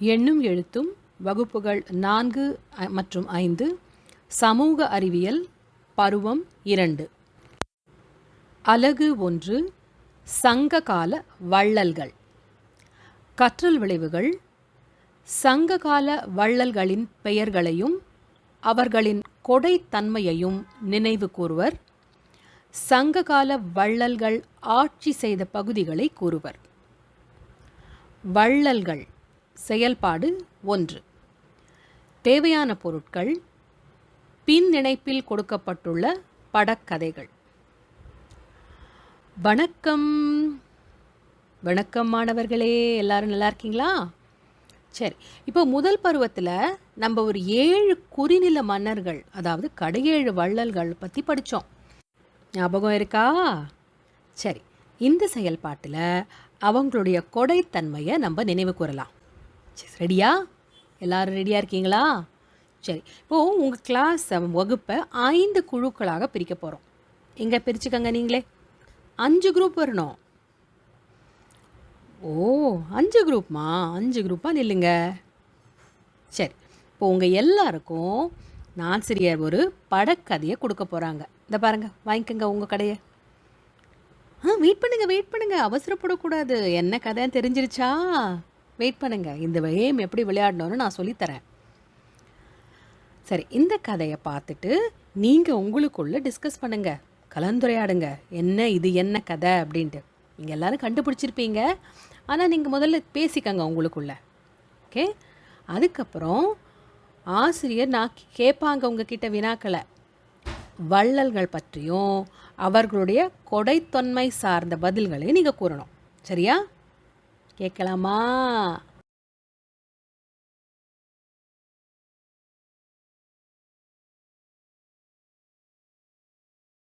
எண்ணும் எழுத்தும் வகுப்புகள் நான்கு மற்றும் ஐந்து சமூக அறிவியல் பருவம் இரண்டு. அலகு ஒன்று சங்ககால வள்ளல்கள். கற்றல் விளைவுகள் சங்ககால வள்ளல்களின் பெயர்களையும் அவர்களின் கொடைத்தன்மையையும் நினைவு கூறுவர். சங்ககால வள்ளல்கள் ஆட்சி செய்த பகுதிகளை கூறுவர். வள்ளல்கள். செயல்பாடு ஒன்று. தேவையான பொருட்கள் பின் இணைப்பில் கொடுக்கப்பட்டுள்ள படக்கதைகள். வணக்கம். வணக்கம் மாணவர்களே எல்லாரும் நல்லா இருக்கீங்களா? சரி இப்போ முதல் பருவத்தில் நம்ம ஒரு ஏழு குறுநில மன்னர்கள் அதாவது கடையேழு வள்ளல்கள் பற்றி படித்தோம் ஞாபகம் இருக்கா? சரி இந்த செயல்பாட்டில் அவங்களுடைய கொடைத்தன்மையை நம்ம நினைவு கூறலாம். சரி ரெடியா எல்லோரும் ரெடியாக இருக்கீங்களா? சரி. இப்போது உங்கள் கிளாஸ் வகுப்பை ஐந்து குழுக்களாக பிரிக்க போகிறோம் எங்கே பிரிச்சுக்கங்க நீங்களே. அஞ்சு குரூப் வரணும். ஓ அஞ்சு குரூப்மா அஞ்சு குரூப்பாக நில்லுங்க. சரி. இப்போ உங்கள் எல்லாருக்கும் ஆசிரியர் ஒரு படக்கதையை கொடுக்க போகிறாங்க இந்த பாருங்கள் வாங்கிக்கோங்க உங்கள் கடையை. ஆ வெயிட் பண்ணுங்கள் வெயிட் பண்ணுங்கள் அவசரப்படக்கூடாது. என்ன கதைன்னு தெரிஞ்சிருச்சா? வெயிட் பண்ணுங்க. இந்த கேம் எப்படி விளையாடணும்னு நான் சொல்லித்தரேன். சரி இந்த கதையை பார்த்துட்டு நீங்கள் உங்களுக்குள்ளே டிஸ்கஸ் பண்ணுங்கள் கலந்துரையாடுங்க. என்ன இது என்ன கதை அப்படின்ட்டு. நீங்கள் எல்லாரும் கண்டுபிடிச்சிருப்பீங்க. ஆனால் நீங்கள் முதல்ல பேசிக்கங்க உங்களுக்குள்ள. ஓகே அதுக்கப்புறம் ஆசிரியர் நான் கேட்பாங்க உங்ககிட்ட வினாக்களை. வள்ளல்கள் பற்றியும் அவர்களுடைய கொடைத்தொன்மை சார்ந்த பதில்களையும் நீங்கள் கூறணும். சரியா? கேட்கலாமா?